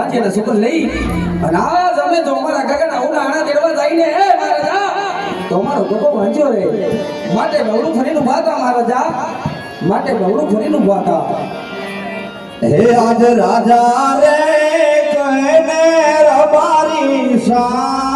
વાંચેલા સુખ લઈ. અને આજ અમે તો અમારા ગગન આઉના આણા તેડવા જઈને હે મહારાજા, તો અમારો ગોગો વાંચ્યો રે. માટે ગૌડું ફરીનું ભાતા મહારાજા. માટે ગૌડું ફરીનું ભાતા હે આજ રાજા રે, કહેને રબારી સાવળો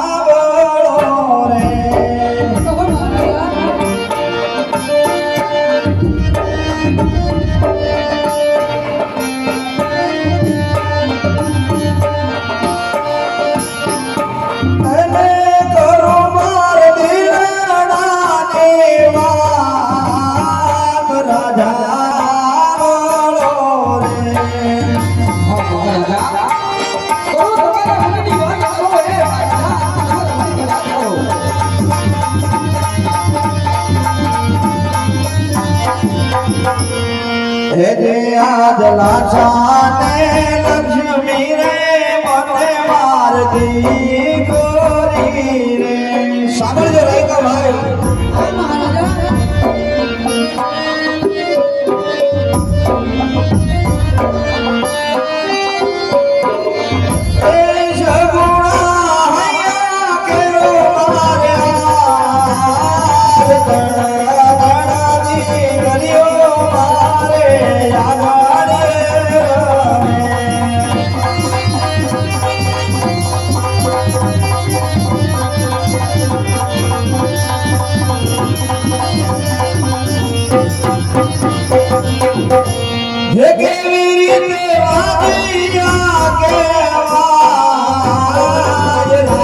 આજ લાછાને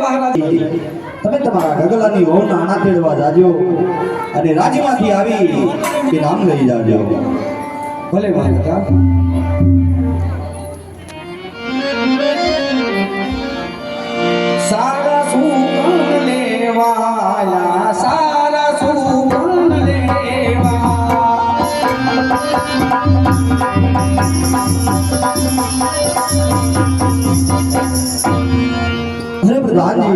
તમે તમારા ગગલાની વહુના આણા તેડવા જાજો અને રાજ્યમાંથી આવી કે નામ લઈ જાજો. ભલે મહારાજા સારા સુગણ રાજા.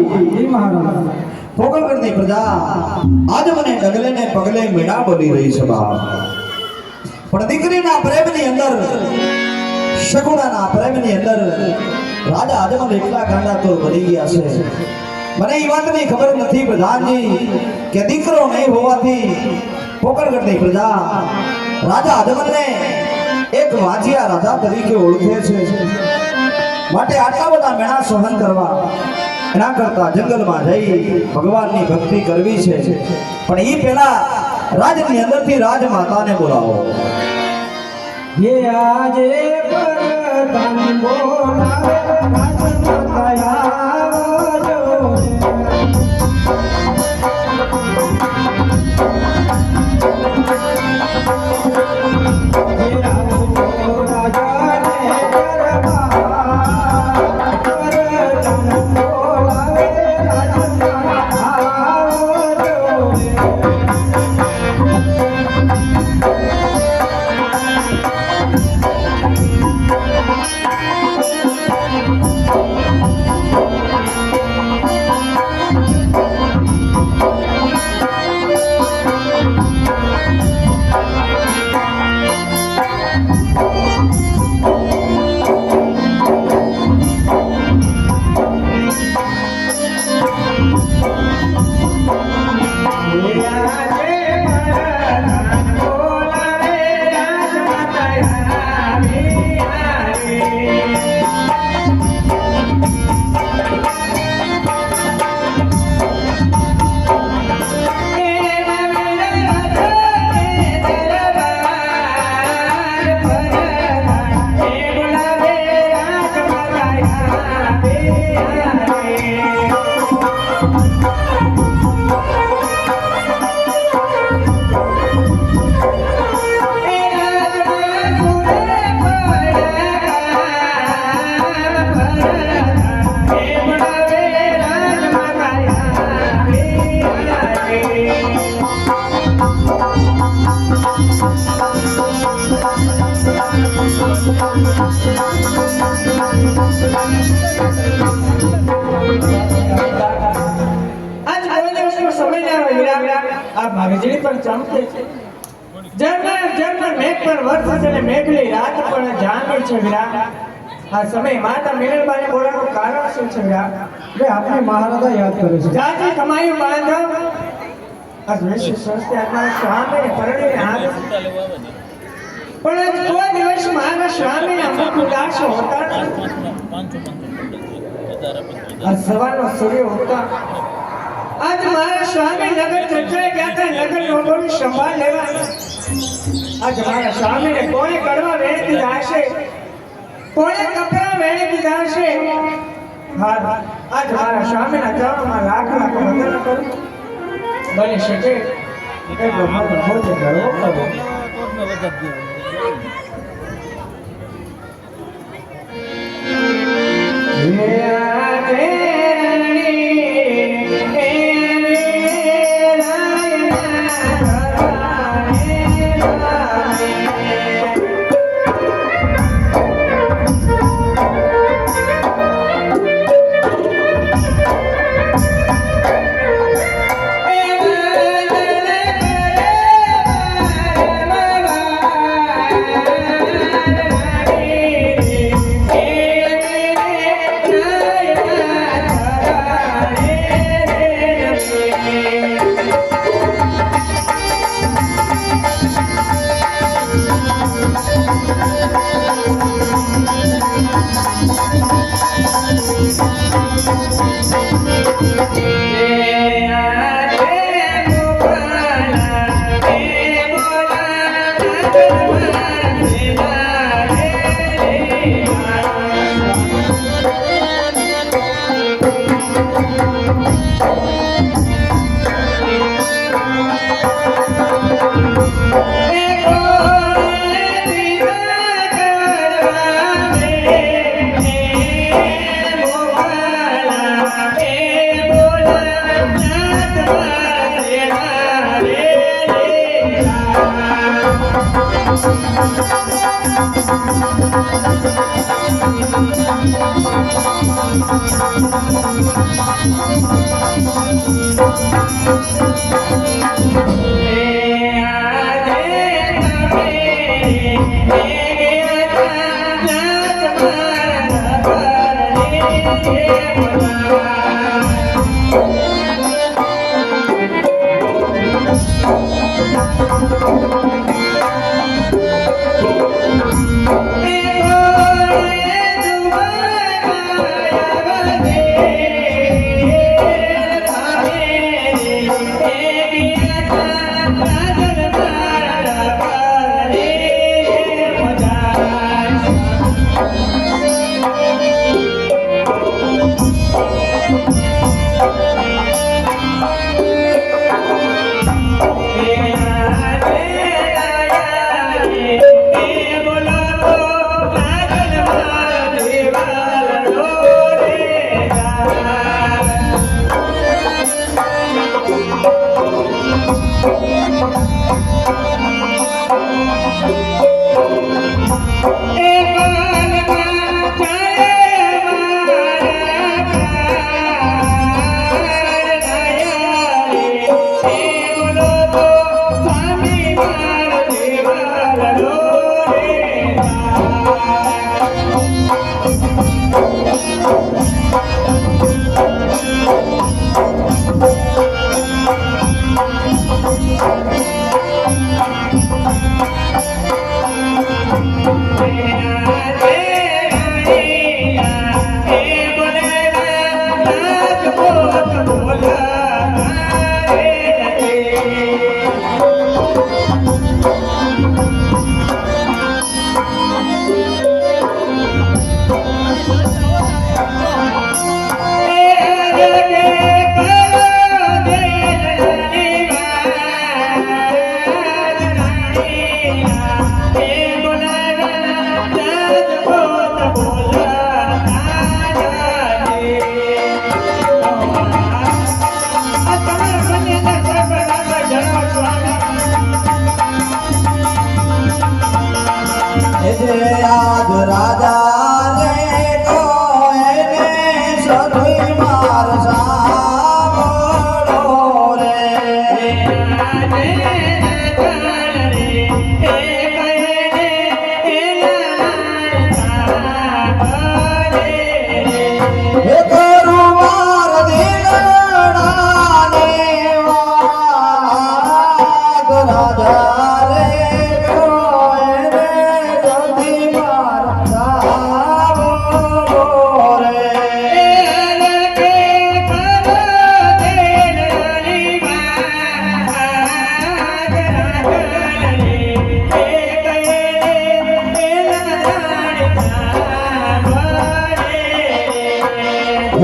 કે દીકરો નહીં હોવાથી પોકળગઢની પ્રજા રાજા આજમલને એક વાજિયા રાજા તરીકે ઓળખે છે. માટે આટલા બધા મેળા સહન કરવા એના કરતા જંગલમાં જઈ ભગવાનની ભક્તિ કરવી છે. પણ એ પહેલા રાજની અંદરથી રાજમાતાને બોલાવો. હે આજે આવજો. હે પણ ચમકે છે. ઝરમર ઝરમર મેઘ પર વર્ષ છે અને મેઘલી રાત પણ જામે છે વીરા. આ સમય માતા મિલનબાને બોલાવવાનું કારણ શું છે વીરા? વે આપણે મહારાજા યાદ કરે છે. જાજી કમાયું બાંધવ. આ વિશ્વ સંસ્થા અમારા સ્વામીને પરણીને આવે પણ કોઈ દિવસ મારા સ્વામીને અમુક ઉદાસો હોતા આ સવારનો સૂર્ય ઉગતા આજ મારા સ્વામી નગર ચર્ચાએ ગયા હતા નગર લોકોની સંભાળ લેવા. આજ મારા સ્વામીને કોણે કડવા વેણ દીધા હશે? કોણે કપડા વેણ દીધા હશે? હા આજ મારા સ્વામીના ચરણમાં લાખ લાખ વંદન કરું. બની શકે એટલો કરવો કરવો હે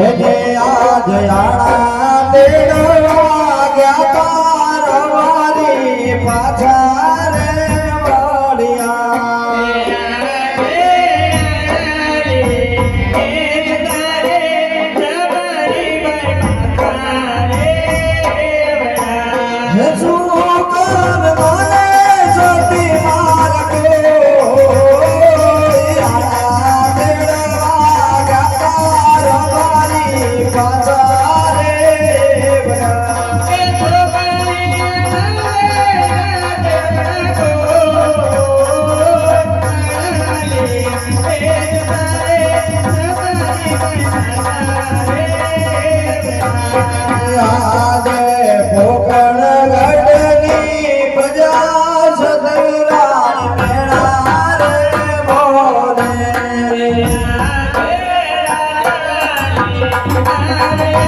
હે જે મેળા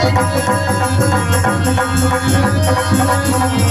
Thank you.